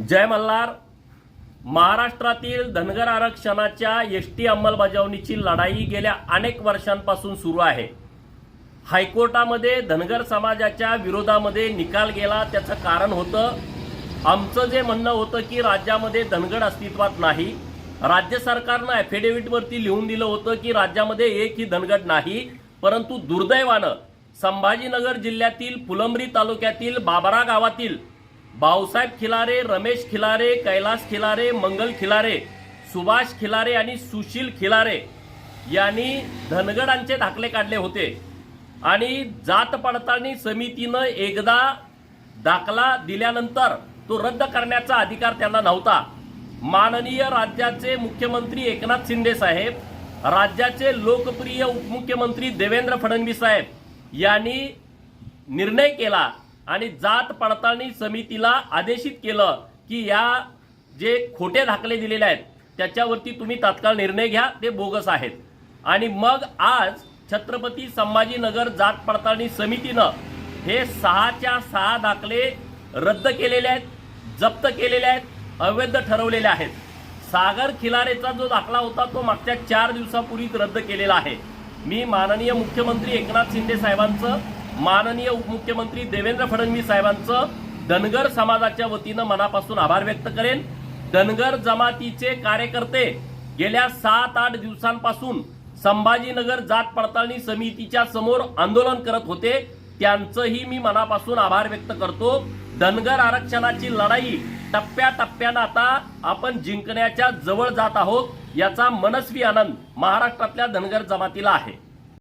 जय मल्हार. महाराष्ट्रातील धनगर आरक्षणाच्या S T अंमलबजावणीची लढाई गेल्या अनेक वर्षांपासून सुरू आहे. हायकोर्टामध्ये धनगर समाजाच्या विरोधामध्ये निकाल गेला त्याचं कारण होतं आमचं जे म्हणणं होतं की राज्यामध्ये धनगड अस्तित्वात नाही. राज्य सरकारनं ॲफिडेव्हिटवरती लिहून दिलं होतं की राज्यामध्ये एकही धनगड नाही परंतु दुर्दैवानं संभाजीनगर जिल्ह्यातील फुलंब्री तालुक्यातील बाबरा गावातील भाऊसाहेब खिलारे रमेश खिलारे कैलास खिलारे मंगल खिलारे सुभाष खिलारे आणि सुशील खिलारे यांनी धनगडांचे दाखले काढले होते. आणि जात पडताळणी समितीनं एकदा दाखला दिल्यानंतर तो रद्द करण्याचा अधिकार त्यांना नव्हता. माननीय राज्याचे मुख्यमंत्री एकनाथ शिंदे साहेब राज्याचे लोकप्रिय उपमुख्यमंत्री देवेंद्र फडणवीस साहेब यांनी निर्णय केला आणि जात पडताळणी समितीला आदेशित केलं की या जे खोटे दाखले दिलेले आहेत त्याच्यावरती तुम्ही तात्काळ निर्णय घ्या ते बोगस आहेत. आणि मग आज छत्रपती संभाजीनगर जात पडताळणी समितीनं हे सहाच्या सहा दाखले रद्द केलेले आहेत जप्त केलेले आहेत अवैध ठरवलेले आहेत. सागर खिलारेचा जो दाखला होता तो मागच्या चार दिवसापूर्वीच रद्द केलेला आहे. मी माननीय मुख्यमंत्री एकनाथ शिंदे साहेबांचं माननीय उपमुख्यमंत्री देवेंद्र फडणवीस साहेबांचं धनगर समाजाच्या वतीनं मनापासून आभार व्यक्त करेन. धनगर जमातीचे कार्यकर्ते गेल्या सात आठ दिवसांपासून संभाजीनगर जात पडताळणी समितीच्या समोर आंदोलन करत होते. त्यांचंही मी मनापासून आभार व्यक्त करतो. धनगर आरक्षणाची लढाई टप्प्याटप्प्यानं आता आपण जिंकण्याच्या जवळ जात आहोत याचा मनस्वी आनंद महाराष्ट्रातल्या धनगर जमातीला आहे.